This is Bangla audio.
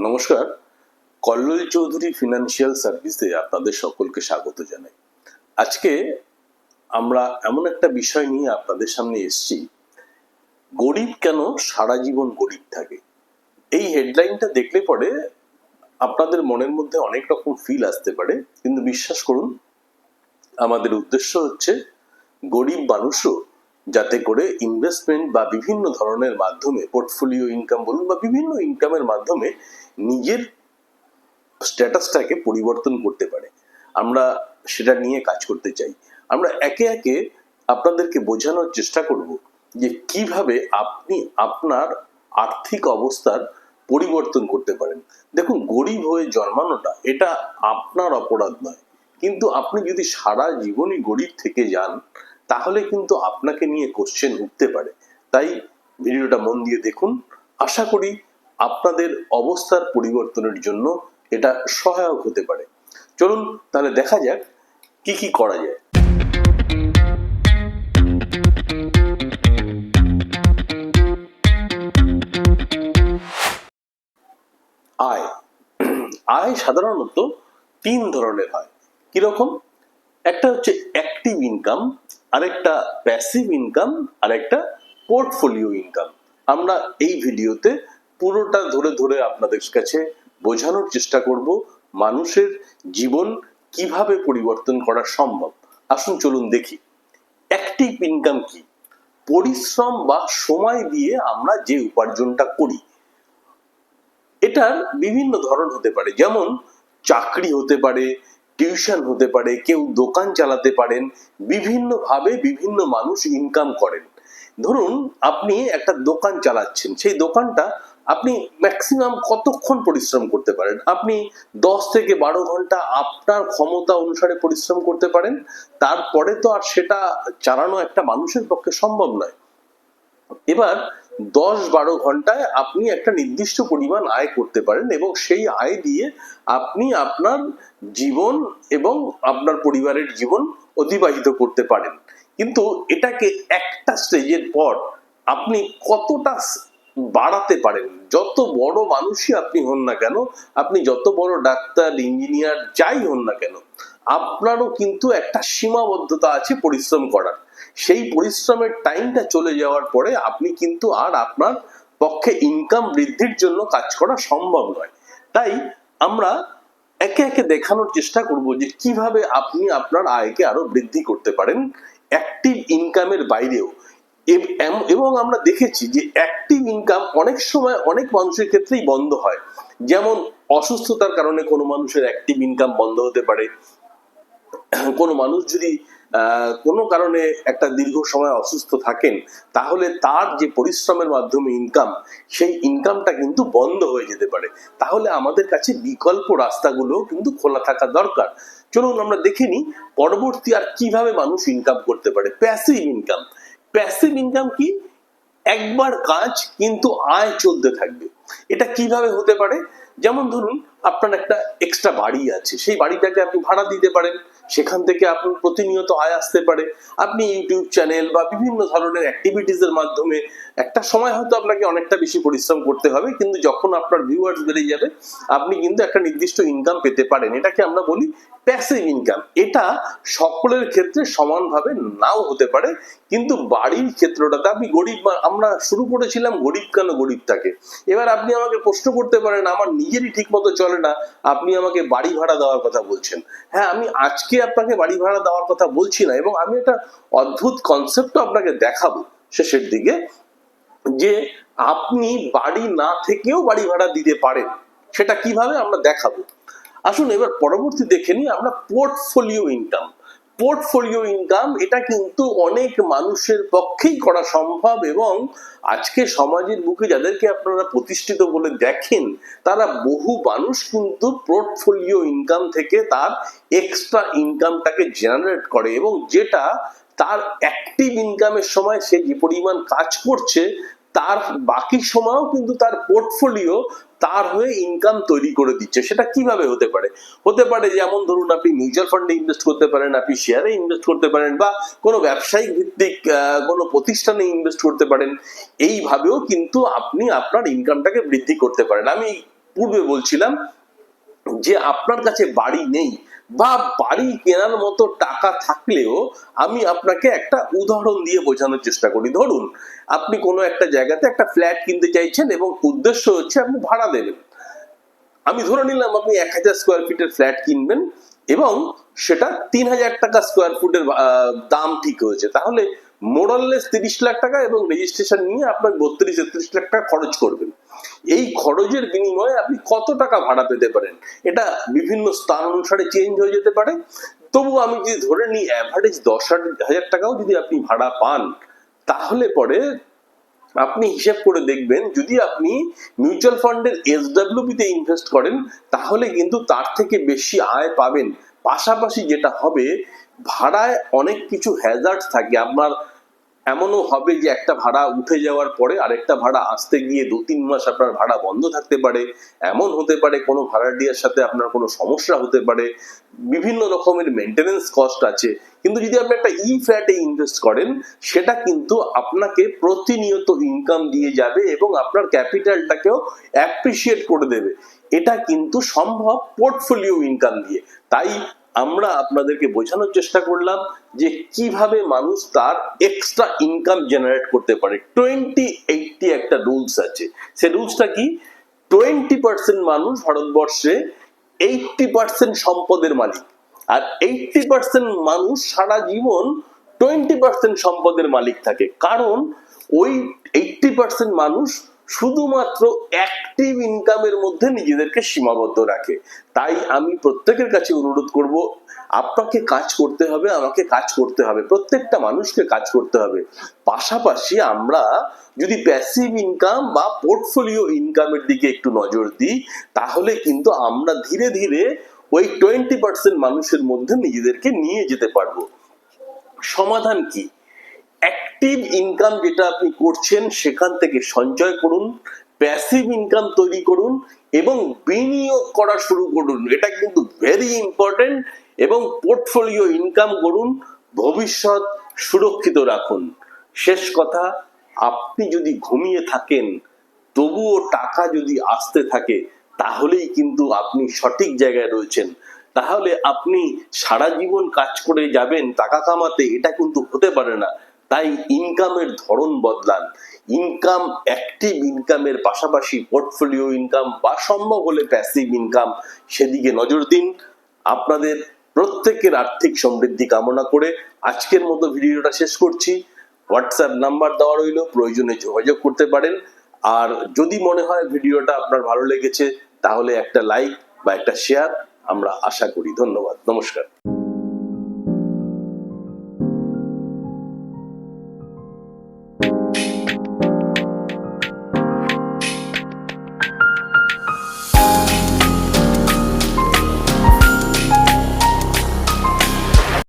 নমস্কার। কল্লোল চৌধুরী ফিনান্সিয়াল সার্ভিসে আপনাদের সকলকে স্বাগত জানাই। আজকে আমরা এমন একটা বিষয় নিয়ে আপনাদের সামনে এসেছি। গরিব কেন সারা জীবন গরিব থাকে? এই হেডলাইনটা দেখলে পরে আপনাদের মনের মধ্যে অনেক রকম ফিল আসতে পারে। কিন্তু বিশ্বাস করুন, আমাদের উদ্দেশ্য হচ্ছে গরিব মানুষও যাতে করে ইনভেস্টমেন্ট বা বিভিন্ন ধরনের মাধ্যমে পোর্টফোলিও ইনকাম বলুন বা বিভিন্ন ইনকামের মাধ্যমে নিজের স্ট্যাটাসটাকে পরিবর্তন করতে পারে। আমরা সেটা নিয়ে কাজ করতে চাই। আমরা একে একে আপনাদেরকে বোঝানোর চেষ্টা করব যে কীভাবে আপনি আপনার আর্থিক অবস্থার পরিবর্তন করতে পারেন। দেখুন, গরিব হয়ে জন্মানোটা এটা আপনার অপরাধ নয়। কিন্তু আপনি যদি সারা জীবনই গরিব থেকে যান তাহলে কিন্তু আপনাকে নিয়ে কোশ্চেন উঠতে পারে। তাই ভিডিওটা মন দিয়ে দেখুন। আশা করি আপনাদের অবস্থার পরিবর্তনের জন্য এটা সহায়ক হতে পারে। চলুন তাহলে দেখা যাক কি কি করা যায়। আয়। আয় সাধারণত তিন ধরনের হয়। কীরকম? একটা হচ্ছে অ্যাক্টিভ ইনকাম আরেকটা প্যাসিভ ইনকাম আর একটা পোর্টফোলিও ইনকাম আমরা এই ভিডিওতে পুরোটা ধরে ধরে আপনাদের কাছে বোঝানোর চেষ্টা করব মানুষের জীবন কীভাবে পরিবর্তন করা সম্ভব। আসুন, চলুন দেখি। অ্যাক্টিভ ইনকাম কি? পরিশ্রম বা সময় দিয়ে আমরা যে উপার্জনটা করি, এটার বিভিন্ন ধরন হতে পারে। যেমন, চাকরি হতে পারে টিউশন হতে পারে, কেউ দোকান চালাতে পারেন, বিভিন্নভাবে বিভিন্ন মানুষ ইনকাম করেন। ধরুন আপনি একটা দোকান চালাচ্ছেন, সেই দোকানটা আপনি ম্যাক্সিমাম কতক্ষণ পরিশ্রম করতে পারেন? আপনি দশ থেকে বারো ঘণ্টা আপনার ক্ষমতা অনুসারে পরিশ্রম করতে পারেন, তারপরে তো আর সেটা চালানো একটা মানুষের পক্ষে সম্ভব নয়। এবার দশ বারো ঘন্টায় আপনি একটা নির্দিষ্ট পরিমাণ আয় করতে পারেন এবং সেই আয় দিয়ে আপনি আপনার জীবন এবং আপনার পরিবারের জীবন অতিবাহিত করতে পারেন। কিন্তু এটাকে একটা স্টেজের পর আপনি কতটা বাড়াতে পারেন? যত বড় মানুষই আপনি হন না কেন, আপনি যত বড় ডাক্তার ইঞ্জিনিয়ার যাই হন না কেন আপনারও কিন্তু একটা সীমাবদ্ধতা আছে পরিশ্রম করার। সেই পরিশ্রমের টাইমটা চলে যাওয়ার পরে আপনি কিন্তু আর আপনার পক্ষে ইনকাম বৃদ্ধির জন্য কাজ করা সম্ভব নয়। তাই আমরা একে একে দেখানোর চেষ্টা করব যে কীভাবে আপনি আপনার আয়কে আরও বৃদ্ধি করতে পারেন অ্যাক্টিভ ইনকামের বাইরেও। এবং আমরা দেখেছি যে অ্যাক্টিভ ইনকাম অনেক সময় অনেক মানুষের ক্ষেত্রেই বন্ধ হয়। যেমন অসুস্থতার কারণে কোনো মানুষের অ্যাক্টিভ ইনকাম বন্ধ হতে পারে কোনো মানুষ যদি কোনো কারণে একটা দীর্ঘ সময় অসুস্থ থাকেন, তাহলে তার যে পরিশ্রমের মাধ্যমে ইনকাম সেই ইনকামটা কিন্তু বন্ধ হয়ে যেতে পারে। তাহলে আমাদের কাছে বিকল্প রাস্তাগুলো কিন্তু খোলা থাকা দরকার। চলুন আমরা দেখে নিই পরবর্তী আর কীভাবে মানুষ ইনকাম করতে পারে। প্যাসিভ ইনকাম প্যাসিভ ইনকাম কি? একবার কাজ কিন্তু আয় চলতে থাকবে। এটা কীভাবে হতে পারে? যেমন ধরুন, আপনার একটা এক্সট্রা বাড়ি আছে। সেই বাড়িটাকে আপনি ভাড়া দিতে পারেন। সেখান থেকে আপনি প্রতিনিয়ত আয় আসতে পারে। আপনি ইউটিউব চ্যানেল বা বিভিন্ন ধরনের অ্যাক্টিভিটিস এর মাধ্যমে একটা সময় হয়তো আপনাকে অনেকটা বেশি পরিশ্রম করতে হবে, কিন্তু যখন আপনার ভিউয়ার্স বেড়ে যাবে, আপনি কিন্তু একটা নির্দিষ্ট ইনকাম পেতে পারেন। এটাকে আমরা বলি প্যাসিভ ইনকাম এটা সকলের ক্ষেত্রে সমানভাবে নাও হতে পারে, কিন্তু বাড়ির ক্ষেত্রটাতে আপনি গরিব আমরা শুরু করেছিলাম গরিব কেন গরিব থাকে এবার আপনি আমাকে প্রশ্ন করতে পারেন, আমার নিজেরই ঠিক মতো চলে না, আপনি আমাকে বাড়ি ভাড়া দেওয়ার কথা বলছেন। হ্যাঁ আমি আজকে আপনাকে বাড়ি ভাড়া দেওয়ার কথা বলছি না, এবং আমি একটা অদ্ভুত কনসেপ্টও আপনাকে দেখাবো শেষের দিকে, যে আপনি বাড়ি না থেকেও বাড়ি ভাড়া দিতে পারেন, সেটা কীভাবে আমরা দেখাবো? আসুন এবার পরবর্তী দেখে নিই আমরা পোর্টফোলিও ইনকাম পোর্টফোলিও ইনকাম এটা কিন্তু অনেক মানুষের পক্ষেই করা সম্ভব এবং আজকে সমাজের বুকে যাদেরকে আপনারা প্রতিষ্ঠিত বলে দেখেন, তারা বহু মানুষ কিন্তু পোর্টফোলিও ইনকাম থেকে তার এক্সট্রা ইনকামটাকে জেনারেট করে এবং যেটা তার অ্যাক্টিভ ইনকামের সময় সে যে পরিমাণ কাজ করছে তার বাকি সময়ও কিন্তু তার পোর্টফোলিও তার হয়ে ইনকাম তৈরি করে দিচ্ছে। সেটা কীভাবে হতে পারে? হতে পারে যেমন ধরুন, আপনি মিউচুয়াল ফান্ডে ইনভেস্ট করতে পারেন, আপনি শেয়ারে ইনভেস্ট করতে পারেন বা কোনো ব্যবসায়িক ভিত্তিক কোনো প্রতিষ্ঠানে ইনভেস্ট করতে পারেন। এইভাবেও কিন্তু আপনি আপনার ইনকামটাকে বৃদ্ধি করতে পারেন। আমি পূর্বে বলছিলাম যে আপনার কাছে বাড়ি নেই বা বাড়ি কেনার মতো টাকা থাকলেও আমি আপনাকে একটা উদাহরণ দিয়ে বোঝানোর চেষ্টা করি। ধরুন, আপনি কোনো একটা জায়গাতে একটা ফ্ল্যাট কিনতে চাইছেন এবং উদ্দেশ্য হচ্ছে আপনি ভাড়া দেবেন। আমি ধরে নিলাম আপনি এক হাজার স্কোয়ার ফিটের ফ্ল্যাট কিনবেন এবং সেটা তিন হাজার টাকা স্কোয়ার ফুটের দাম ঠিক হয়েছে। তাহলে মোরাললেস তিরিশ লাখ টাকা এবং রেজিস্ট্রেশন নিয়ে আপনার বত্রিশ, তেত্রিশ লাখ টাকা খরচ করবেন। এই খরচের বিনিময়ে আপনি কত টাকা ভাড়া পেতে পারেন? এটা বিভিন্ন স্থান অনুসারে চেঞ্জ হয়ে যেতে পারে। তবু আমি যদি ধরে নিই অ্যাভারেজ দশ হাজার টাকাও যদি আপনি ভাড়া পান, তাহলে পরে আপনি হিসেব করে দেখবেন, যদি আপনি মিউচুয়াল ফান্ডের এসডব্লিউপি তে ইনভেস্ট করেন, তাহলে কিন্তু তার থেকে বেশি আয় পাবেন। পাশাপাশি যেটা হবে ভাড়ায় অনেক কিছু হ্যাজার্ড থাকে। আপনার এমনও হবে যে একটা ভাড়া উঠে যাওয়ার পরে আরেকটা ভাড়া আসতে গিয়ে দু, তিন মাস আপনার ভাড়া বন্ধ থাকতে পারে। এমন হতে পারে কোনো ভাড়াটিয়ার সাথে আপনার কোনো সমস্যা হতে পারে। বিভিন্ন রকমের মেনটেনেন্স কস্ট আছে। কিন্তু যদি আপনি একটা ই ফ্ল্যাটে ইনভেস্ট করেন, সেটা কিন্তু আপনাকে প্রতিনিয়ত ইনকাম দিয়ে যাবে এবং আপনার ক্যাপিটালটাকেও অ্যাপ্রিসিয়েট করে দেবে। এটা কিন্তু সম্ভব পোর্টফোলিও ইনকাম দিয়ে। তাই আমরা আপনাদেরকে বোঝানোর চেষ্টা করলাম যে কীভাবে মানুষ তার এক্সট্রা ইনকাম জেনারেট করতে পারে। টোয়েন্টি এইটটি একটা রুলস আছে। সে রুলসটা কি? টোয়েন্টি পার্সেন্ট মানুষ ভারতবর্ষে এইটটি পার্সেন্ট সম্পদের মালিক। আর এইটটি পার্সেন্ট মানুষ সারা জীবন টোয়েন্টি পার্সেন্ট সম্পদের মালিক থাকে। কারণ ওই এইটটি পার্সেন্ট মানুষ শুধুমাত্র অ্যাক্টিভ ইনকামের মধ্যে নিজেদেরকে সীমাবদ্ধ রাখে। তাই আমি প্রত্যেকের কাছে অনুরোধ করব, আপনাকে কাজ করতে হবে, আমাকে কাজ করতে হবে, প্রত্যেকটা মানুষকে কাজ করতে হবে। পাশাপাশি আমরা যদি প্যাসিভ ইনকাম বা পোর্টফোলিও ইনকামের দিকে একটু নজর দিই, তাহলে কিন্তু আমরা ধীরে ধীরে ওই টোয়েন্টি পার্সেন্ট মানুষের মধ্যে নিজেদেরকে নিয়ে যেতে পারব। সমাধান কি? অ্যাক্টিভ ইনকাম যেটা আপনি করছেন, সেখান থেকে সঞ্চয় করুন প্যাসিভ ইনকাম তৈরি করুন এবং বিনিয়োগ করা শুরু করুন। এটা কিন্তু ভেরি ইম্পর্টেন্ট এবং পোর্টফোলিও ইনকাম করুন, ভবিষ্যৎ সুরক্ষিত রাখুন। শেষ কথা, আপনি যদি ঘুমিয়ে থাকেন, তবুও টাকা যদি আসতে থাকে, তাহলেই কিন্তু আপনি সঠিক জায়গায় রয়েছেন। তাহলে আপনি সারা জীবন কাজ করে যাবেন, টাকা কামাতে, এটা কিন্তু হতে পারে না। তাই ইনকামের ধরন বদলান। ইনকাম অ্যাক্টিভ ইনকামের পাশাপাশি পোর্টফোলিও ইনকাম বা সম্ভব হলে প্যাসিভ ইনকাম সেদিকে নজর দিন। আপনাদের প্রত্যেকের আর্থিক সমৃদ্ধি কামনা করে আজকের মতো ভিডিওটা শেষ করছি। হোয়াটসঅ্যাপ নাম্বার দেওয়া রইল, প্রয়োজনে যোগাযোগ করতে পারেন। আর যদি মনে হয় ভিডিওটা আপনার ভালো লেগেছে, তাহলে একটা লাইক বা একটা শেয়ার আমরা আশা করি। ধন্যবাদ, নমস্কার।